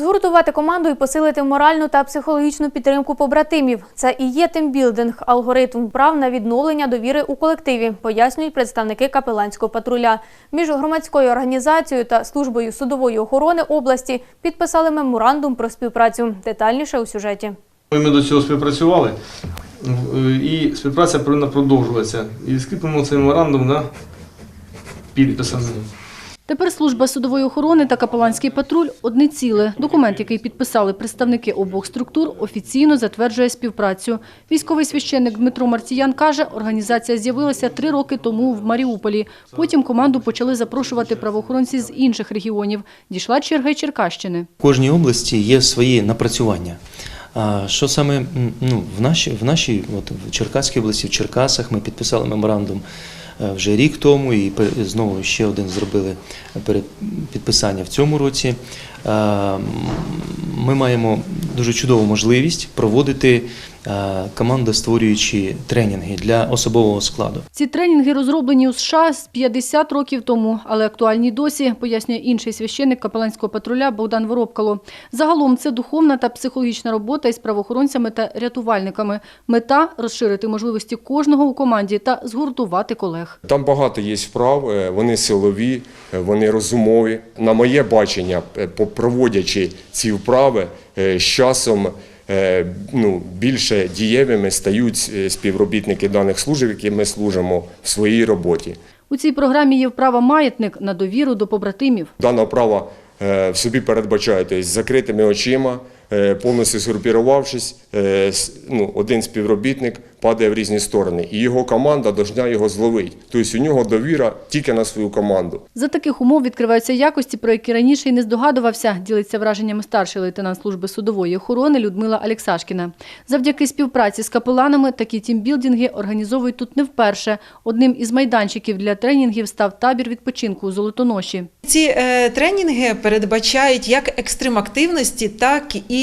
Згуртувати команду і посилити моральну та психологічну підтримку побратимів. Це і є тимбілдинг, алгоритм вправ на відновлення довіри у колективі, пояснюють представники капеланського патруля. Між громадською організацією та службою судової охорони області підписали меморандум про співпрацю. Детальніше у сюжеті. Ми до цього співпрацювали, і співпраця повинна продовжуватися. І скріпимо цей меморандум на підписаний. Тепер служба судової охорони та капеланський патруль – одне ціле. Документ, який підписали представники обох структур, офіційно затверджує співпрацю. Військовий священник Дмитро Марціян каже, організація з'явилася три роки тому в Маріуполі. Потім команду почали запрошувати правоохоронці з інших регіонів. Дійшла черга й Черкащини. В кожній області є свої напрацювання. А що саме ну, в нашій, в нашій от, в Черкаській області, в Черкасах ми підписали меморандум вже рік тому і знову ще один зробили підписання в цьому році. Е, Ми маємо дуже чудову можливість проводити е, командостворюючі тренінги для особового складу. Ці тренінги розроблені у США з 50 років тому, але актуальні досі, пояснює інший священник капеланського патруля Богдан Воробкало. Загалом це духовна та психологічна робота із правоохоронцями та рятувальниками. Мета – розширити можливості кожного у команді та згуртувати колег. Там багато є вправ, е, вони силові, е, вони розумові. На моє бачення, по- проводячи ці вправи, з часом ну, більше дієвими стають е, співробітники даних служб, які ми служимо в своїй роботі. У цій програмі є вправа «Маятник» на довіру до побратимів. Дана вправа е, в собі передбачає тобто, з закритими очима, е, повністю сгрупірувавшись, е, ну, один співробітник падає в різні сторони, і його команда повинна його зловити. Тобто у нього довіра тільки на свою команду. За таких умов відкриваються якості, про які раніше й не здогадувався, ділиться враженнями старший лейтенант служби судової охорони Людмила Алексашкіна. Завдяки співпраці з капеланами такі тімбілдинги організовують тут не вперше. Одним із майданчиків для тренінгів став табір відпочинку у Золотоноші. Ці е, тренінги передбачають як екстрим активності, так і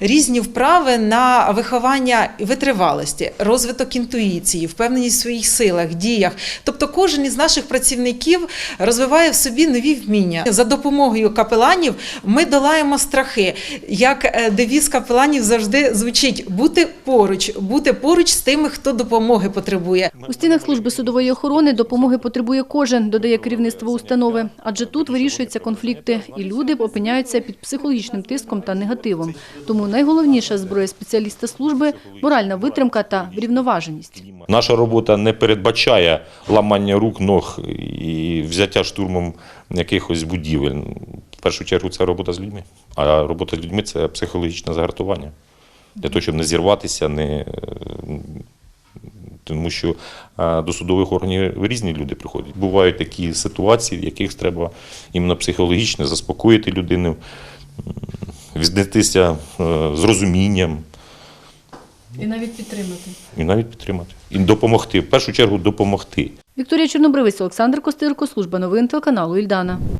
різні вправи на виховання витривалості, розвиток інтуїції, впевненість в своїх силах, діях. Тобто, кожен із наших працівників розвиває в собі нові вміння. За допомогою капеланів ми долаємо страхи. Як е, девіз капеланів завжди звучить: бути поруч, бути поруч з тими, хто допомоги потребує. У стінах служби судової охорони допомоги потребує кожен, додає керівництво установи. Адже тут вирішуються конфлікти, і люди опиняються під психологічним тиском та негативом. Тому найголовніша зброя спеціаліста служби – моральна витримка та врівноваженість. Наша робота не передбачає ламання рук, ног і взяття штурмом якихось будівель. В першу чергу це робота з людьми. А робота з людьми це психологічне загартування. Для того, щоб не зірватися, не... тому що до судових органів різні люди приходять. Бувають такі ситуації, в яких треба іменно психологічно заспокоїти людину, віднестися е, з розумінням. І навіть підтримати. І навіть підтримати. І допомогти. В першу чергу допомогти. Вікторія Чорнобривець, Олександр Костирко, служба новин телеканалу Ільдана.